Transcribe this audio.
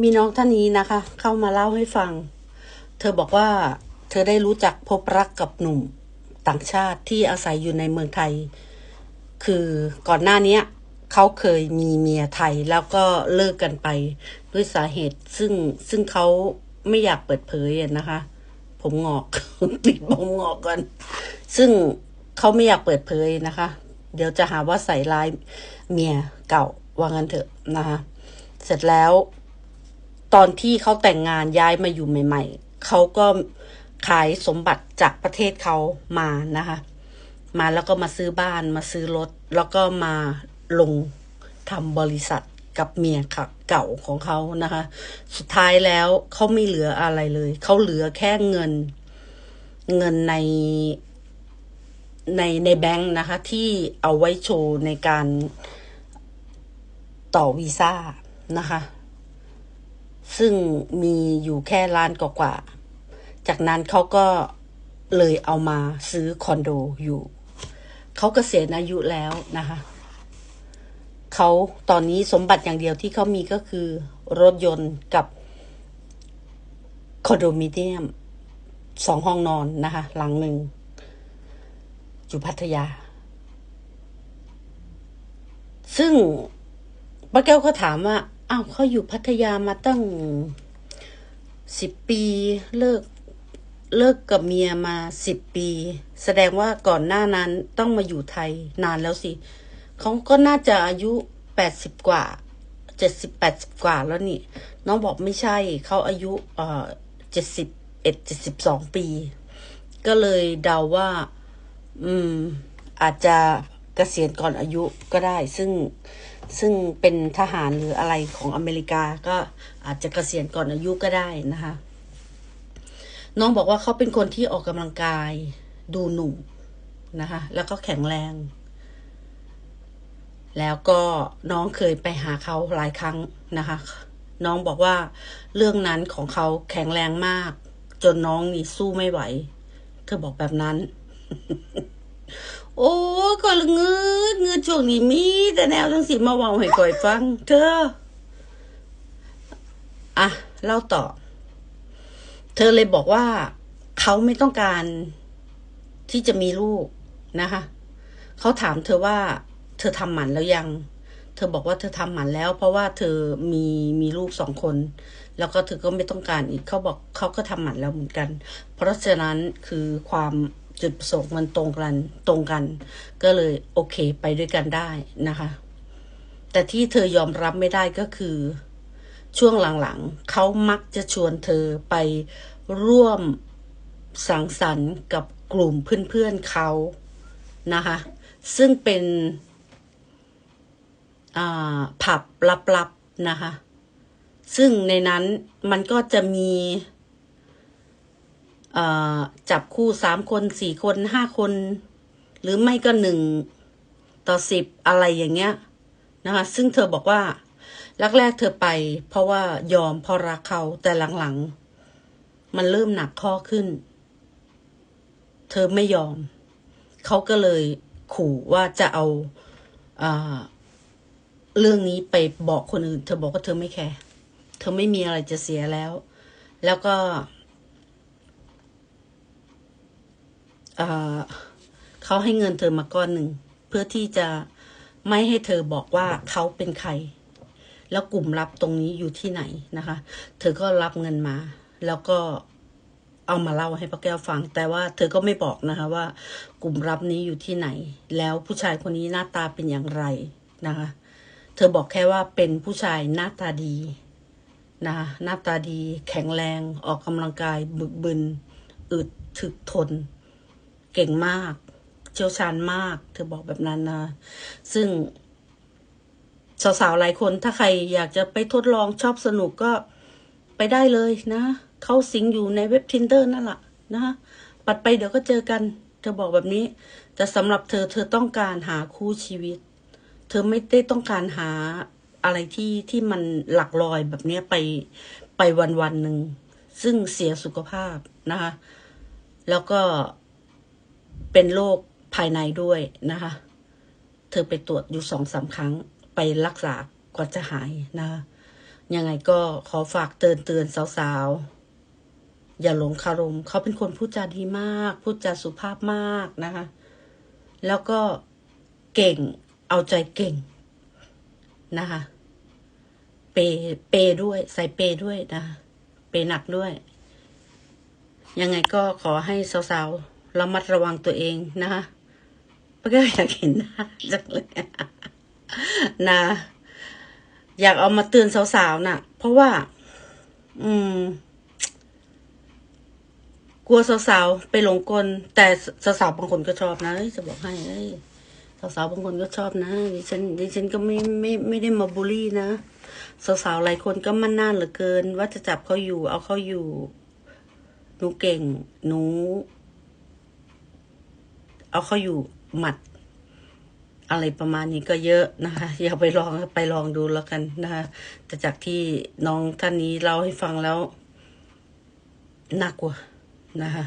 มีน้องท่านนี้นะคะ เข้ามาเล่าให้ฟัง เธอบอกว่าเธอได้รู้จักพบรักกับหนุ่มต่างชาติที่อาศัยอยู่ในเมืองไทย คือก่อนหน้านี้เขาเคยมีเมียไทยแล้วก็เลิกกันไปด้วยสาเหตุซึ่งซึ่งเขาไม่อยากเปิดเผยนะคะ ผมงอกติดผมงอกกันซึ่งเขาไม่อยากเปิดเผยนะคะ เดี๋ยวจะหาว่าใส่ร้ายเมียเก่าว่างั้นเถอะนะคะ เสร็จแล้ว ตอนที่เขาแต่งงานย้ายมาอยู่ใหม่ ๆ เขาก็ขายสมบัติจากประเทศเขามานะคะ มาแล้วก็มาซื้อบ้านมาซื้อรถ แล้วก็มาลงทำบริษัทกับเมียเก่าของเขานะคะ สุดท้ายแล้วเขาไม่เหลืออะไรเลย เขาเหลือแค่เงิน เงินในในในแบงค์นะคะ ที่เอาไว้โชว์ในการต่อวีซ่านะคะ ซึ่งมีอยู่แค่ล้านกว่าๆจากนั้นเขาก็เลยเอามาซื้อคอนโดอยู่ เขากเกษียณอายุแล้วนะคะเขาตอนนี้สมบัติอย่างเดียวที่เขามีก็คือรถยนต์กับคอนโดมิเนียมสองห้องนอนนะคะ หลังหนึ่งอยู่พัทยา ซึ่งป้าแก้วก็ถามว่า อ้าวเขาอยู่พัทยามาตั้งสิบปีเลิกเลิกกับเมียมาสิบปี แสดงว่าก่อนหน้านั้นต้องมาอยู่ไทยนานแล้วสิเขาก็น่าจะอายุแปดสิบกว่าเจ็ดสิบแปดสิบกว่าแล้วนี่ น้องบอกไม่ใช่เขาอายุเอ่อเจ็ดสิบเอ็ดเจ็ดสิบสองปี ก็เลยเดาว่า อืม อาจจะเกษียณก่อนอายุก็ได้ ซึ่ง ซึ่งเป็นทหารหรืออะไรของอเมริกาก็อาจจะเกษียณก่อนอายุก็ได้นะคะ น้องบอกว่าเขาเป็นคนที่ออกกำลังกายดูหนุ่มนะคะ แล้วก็แข็งแรง แล้วก็น้องเคยไปหาเขาหลายครั้งนะคะ น้องบอกว่าเรื่องนั้นของเขาแข็งแรงมาก จนน้องนี่สู้ไม่ไหว เธอบอกแบบนั้น โอ้ก็เงืดเงืดช่วงนี้มีแต่แนวทั้งสิมาเว่าให้ก่อยฟัง เธอ อะเล่าต่อ เธอเลยบอกว่าเขาไม่ต้องการที่จะมีลูกนะคะ เขาถามเธอว่า เธอทำหมันแล้วยัง เธอบอกว่าเธอทำหมันแล้ว เพราะว่าเธอมีมีลูกสองคน แล้วก็เธอก็ไม่ต้องการอีกเขาบอกเขาก็ทำหมันแล้วเหมือนกัน เพราะฉะนั้นคือความ จุดประสงค์มันตรงกันตรงกัน ก็เลยโอเคไปด้วยกันได้นะคะ แต่ที่เธอยอมรับไม่ได้ก็คือ ช่วงหลังๆเขามักจะชวนเธอไปร่วมสังสรรค์กับกลุ่มเพื่อนๆเขานะคะ ซึ่งเป็นผับลับๆนะคะ ซึ่งในนั้นมันก็จะมี จับคู่สามคนสี่คนห้าคน หรือไม่ก็หนึ่งต่อสิบอะไรอย่างเงี้ยนะคะซึ่งเธอบอกว่าแรกๆเธอไป เพราะว่ายอมเพราะรักเขาแต่หลังๆ มันเริ่มหนักข้อขึ้น เธอไม่ยอม เขาก็เลยขู่ว่าจะเอาอาเรื่องนี้ไปบอกคนอื่น เธอบอกว่าเธอไม่แคร์เธอไม่มีอะไรจะเสียแล้ว แล้วก็ เขาให้เงินเธอมาก้อนหนึ่ง เพื่อที่จะไม่ให้เธอบอกว่าเขาเป็นใคร แล้วกลุ่มลับตรงนี้อยู่ที่ไหนนะคะ เธอก็รับเงินมา แล้วก็เอามาเล่าให้ป้าแก้วฟัง แต่ว่าเธอก็ไม่บอกนะคะว่า กลุ่มลับนี้อยู่ที่ไหน แล้วผู้ชายคนนี้หน้าตาเป็นอย่างไรนะคะ เธอบอกแค่ว่าเป็นผู้ชายหน้าตาดีนะคะหน้าตาดี แข็งแรง ออกกำลังกายบึกบึนอึดถึกทน เก่งมาก เชี่ยวชาญมาก เธอบอกแบบนั้นนะ ซึ่ง สาวๆหลายคนถ้าใครอยากจะไปทดลองชอบสนุกก็ไปได้เลยนะ เขาสิงอยู่ในเว็บทินเดอร์นั่นแหละนะปัดไปเดี๋ยวก็เจอกัน เธอบอกแบบนี้ แต่สำหรับเธอเธอต้องการหาคู่ชีวิต เธอไม่ได้ต้องการหาอะไรที่ที่มันหลักลอยแบบนี้ไปไปวันวันหนึ่งซึ่งเสียสุขภาพนะคะ แล้วก็ เป็นโรคภายในด้วยนะคะ เธอไปตรวจอยู่สองสาครั้งไปรักษากว่าจะหายนะคะยังไงก็ขอฝากเตือนเตือนสาวๆ อย่าหลงคารม เขาเป็นคนพูดจาดีมาก พูดจาสุภาพมากนะคะ แล้วก็เก่งเอาใจเก่งนะคะ เปเปด้วย ใส่เปด้วยนะคะเปหนักด้วย ยังไงก็ขอให้สาวๆ ระมัดระวังตัวเองนะคะไม่ก็อยากเห็นหน้าจังเลยนะ อยากเอามาเตือนสาวๆน่ะ เพราะว่า อืม กลัวสาวๆไปหลงกล แต่สาวๆบางคนก็ชอบนะจะบอกให้สาวๆบางคนก็ชอบนะดิฉันดิฉันก็ไม่ไม่ไม่ได้มาบูลลี่นะสาวๆหลายคนก็มั่นหน้าเหลือเกิน ว่าจะจับเขาอยู่ เอาเขาอยู่ หนูเก่ง หนู เอาเขาอยู่หมัด อะไรประมาณนี้ก็เยอะนะคะอยากไปลองไปลองดูแล้วกันนะคะแต่จากที่น้องท่านนี้เล่าให้ฟังแล้วน่ากลัวนะคะ